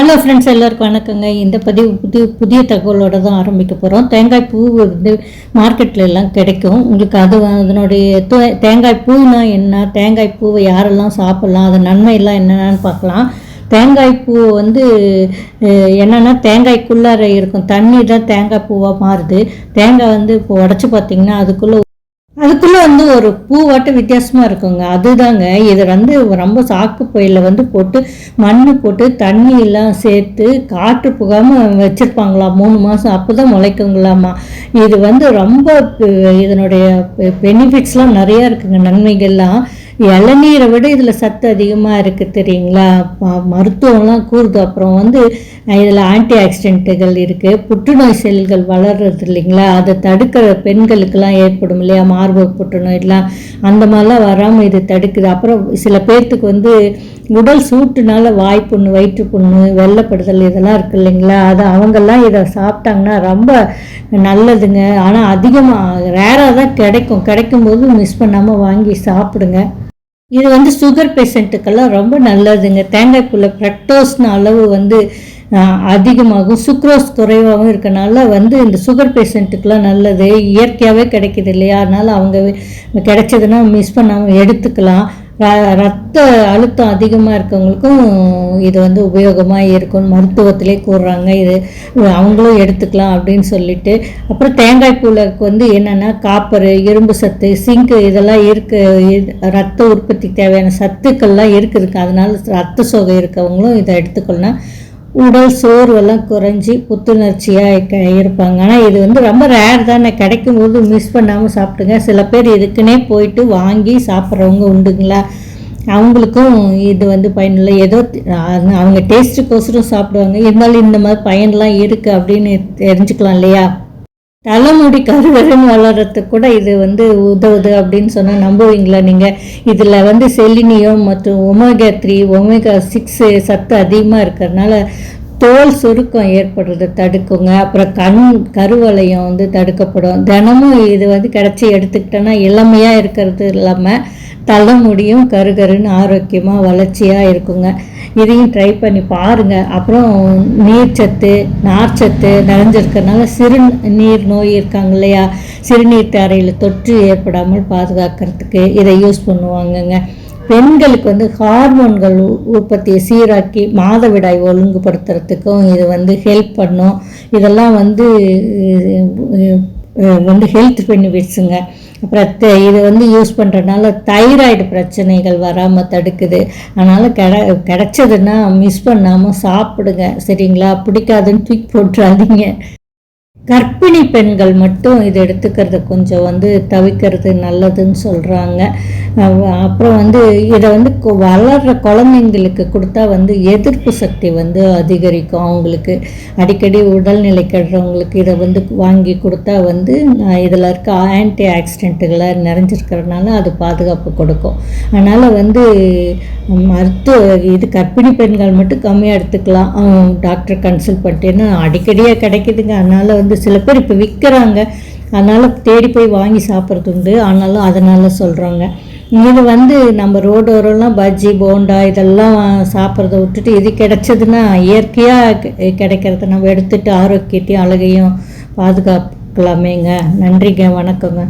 Hello friends எல்லோருக்கும் வணக்கங்க. இந்த பதிவு புது புதிய தகவலோட தான் ஆரம்பிக்க போகிறோம் தேங்காய் பூ வந்து மார்க்கெட்டில் எல்லாம் கிடைக்கும். உங்களுக்கு அது அதனுடைய தேங்காய் பூனா என்ன? தேங்காய் பூவை யாரெல்லாம் சாப்பிட்லாம்? அதன் நன்மையெல்லாம் என்னென்னு பார்க்கலாம். தேங்காய் பூ வந்து என்னென்னா என்னன்னா தேங்காய்க்குள்ளார இருக்கும். தண்ணி தான் தேங்காய் பூவாக மாறுது. தேங்காய் வந்து இப்போ உடச்சி பார்த்தீங்கன்னா அதுக்குள்ளே அதுக்குள்ளே வந்து ஒரு பூவாட்டம் வித்தியாசமாக இருக்குங்க. அதுதாங்க. இது வந்து ரொம்ப சாக்கு பயிரில் வந்து போட்டு மண் போட்டு தண்ணி எல்லாம் சேர்த்து காற்று புகாமல் வச்சுருப்பாங்களா? மூணு மாதம் அப்போ தான் முளைக்குங்களாமா? இது வந்து ரொம்ப இதனுடைய பெனிஃபிட்ஸ்லாம் நிறையா இருக்குங்க. நன்மைகள்லாம். இளநீரை விட இதில் சத்து அதிகமாக இருக்குது தெரியுங்களா? ம- மருத்துவம்லாம் கூறுது. அப்புறம் வந்து இதில் ஆன்டி ஆக்சிடென்ட்டுகள் இருக்குது புற்றுநோய் செல்கள் வளர்றது இல்லைங்களா? அதை தடுக்கிற பெண்களுக்கெல்லாம் ஏற்படும் இல்லையா? மார்பக புற்றுநோயெல்லாம் அந்த மாதிரிலாம் வராமல் இது தடுக்குது. அப்புறம் சில பேர்த்துக்கு வந்து உடல் சூட்டுனால வாய்ப்புண்ணு வயிற்றுப்புண்ணு வெள்ளப்படுதல் இதெல்லாம் இருக்கு இல்லைங்களா? அது அவங்கெல்லாம் இதை சாப்பிட்டாங்கன்னா ரொம்ப நல்லதுங்க. ஆனால் அதிகமாக ரேராக தான் கிடைக்கும். கிடைக்கும்போது மிஸ் பண்ணாமல் வாங்கி சாப்பிடுங்க. இது வந்து சுகர் பேஷண்ட்டுக்கெல்லாம் ரொம்ப நல்லதுங்க. தேங்காய் பூவில் அளவு வந்து அதிகமாகும். சுக்ரோஸ் குறைவாகவும் இருக்கனால வந்து இந்த சுகர் பேஷண்ட்டுக்கெல்லாம் நல்லது. இயற்கையாகவே கிடைக்குது இல்லையா? அதனால் அவங்க கிடைச்சதுன்னா மிஸ் பண்ணாமல் எடுத்துக்கலாம். ரத்த அழுத்தம் அதிகமாக இருக்கவங்களுக்கும் இது வந்து உபயோகமாக இருக்கும்னு மருத்துவத்திலே கூறுறாங்க. இது அவங்களும் எடுத்துக்கலாம் அப்படின்னு சொல்லிட்டு. அப்புறம் தேங்காய் பூலுக்கு வந்து என்னென்னா காப்பர் இரும்பு சத்து சிங்கு இதெல்லாம் இருக்குது ரத்த உற்பத்தி தேவையான சத்துக்கள்லாம் இருக்குதுக்கு அதனால ரத்த சோகை இருக்கவங்களும் இதை எடுத்துக்கொள்ளலாம். உடல் சோர்வெல்லாம் குறைஞ்சி புத்துணர்ச்சியாக இருப்பாங்க. ஆனால் இது வந்து ரொம்ப ரேர் தானே. கிடைக்கும் போது மிஸ் பண்ணாமல் சாப்பிடுங்க சில பேர் இதுக்குன்னே போயிட்டு வாங்கி சாப்பிட்றவங்க உண்டுங்களா? அவங்களுக்கும் இது வந்து பயனில்லை. ஏதோ அவங்க டேஸ்ட்டுக்கோசரம் சாப்பிடுவாங்க. இருந்தாலும் இந்த மாதிரி பயன்லாம் இருக்குது அப்படின்னு தெரிஞ்சுக்கலாம் இல்லையா? தலைமுடி கருகருன்னு வளர்கிறதுக்கு கூட இது வந்து உதவுது அப்படின்னு சொன்னால் நம்புவீங்களா நீங்கள் இதில் வந்து செலினியம் மற்றும் ஒமேகா த்ரீ ஒமேகா சிக்ஸு சத்து அதிகமாக இருக்கிறதுனால தோல் சுருக்கம் ஏற்படுறத தடுக்குங்க. அப்புறம் கண் கருவளையம் வந்து தடுக்கப்படும். தினமும் இது வந்து கிடச்சி எடுத்துக்கிட்டோன்னா இளமையாக இருக்கிறது இல்லாமல் தலைமுடியும் கருகருன்னு ஆரோக்கியமாக வளர்ச்சியாக இருக்குங்க. இதையும் ட்ரை பண்ணி பாருங்கள் அப்புறம் நீர்ச்சத்து நார்ச்சத்து நிறைஞ்சிருக்கறனால சிறு நீர் நோய் இருக்காங்க இல்லையா? சிறுநீர் தரையில் தொற்று ஏற்படாமல் பாதுகாக்கிறதுக்கு இதை யூஸ் பண்ணுவாங்கங்க. பெண்களுக்கு வந்து ஹார்மோன்கள் உற்பத்தியை சீராக்கி மாதவிடாய் ஒழுங்குபடுத்துறதுக்கும் இது வந்து ஹெல்ப் பண்ணும். இதெல்லாம் வந்து வந்து ஹெல்த் பெனிஃபிட்ஸுங்க அப்புறம் இதை இது வந்து யூஸ் பண்ணுறதுனால தைராய்டு பிரச்சனைகள் வராமல் தடுக்குது. அதனால் கிட கிடச்சதுன்னா மிஸ் பண்ணாமல் சாப்பிடுங்க. சரிங்களா? பிடிக்காதுன்னு தூக்கி போட்டுறாதீங்க. கர்ப்பிணி பெண்கள் மட்டும் இது எடுத்துக்கிறது கொஞ்சம் வந்து தவிக்கிறது நல்லதுன்னு சொல்கிறாங்க அப்புறம் வந்து இதை வந்து வளர்கிற வளர்ற குழந்தைங்களுக்கு கொடுத்தா வந்து எதிர்ப்பு சக்தி வந்து அதிகரிக்கும். அவங்களுக்கு அடிக்கடி உடல்நிலை கெடுறவங்களுக்கு இதை வந்து வாங்கி கொடுத்தா வந்து இதில் இருக்க ஆன்டி ஆக்சிடென்ட்டுகளை நிறைஞ்சிருக்கிறதுனால அது பாதுகாப்பு கொடுக்கும். அதனால் வந்து மருத்துவ இது கர்ப்பிணி பெண்கள் மட்டும் கம்மியாக எடுத்துக்கலாம். டாக்டர் கன்சல்ட் பண்ணிட்டேன்னா அடிக்கடியாக கிடைக்குதுங்க. அதனால் வந்து சில பேர் இப்போ விற்கிறாங்க அதனால் தேடி போய் வாங்கி சாப்பிட்றது உண்டு. ஆனாலும் அதனால் சொல்கிறாங்க இது வந்து நம்ம ரோடோரெல்லாம் பஜ்ஜி போண்டா இதெல்லாம் சாப்பிட்றத விட்டுட்டு இது கிடைச்சதுன்னா இயற்கையாக கிடைக்கிறத நம்ம எடுத்துட்டு ஆரோக்கியத்தையும் அழகையும் பாதுகாக்கலாமேங்க. நன்றிங்க. வணக்கங்க.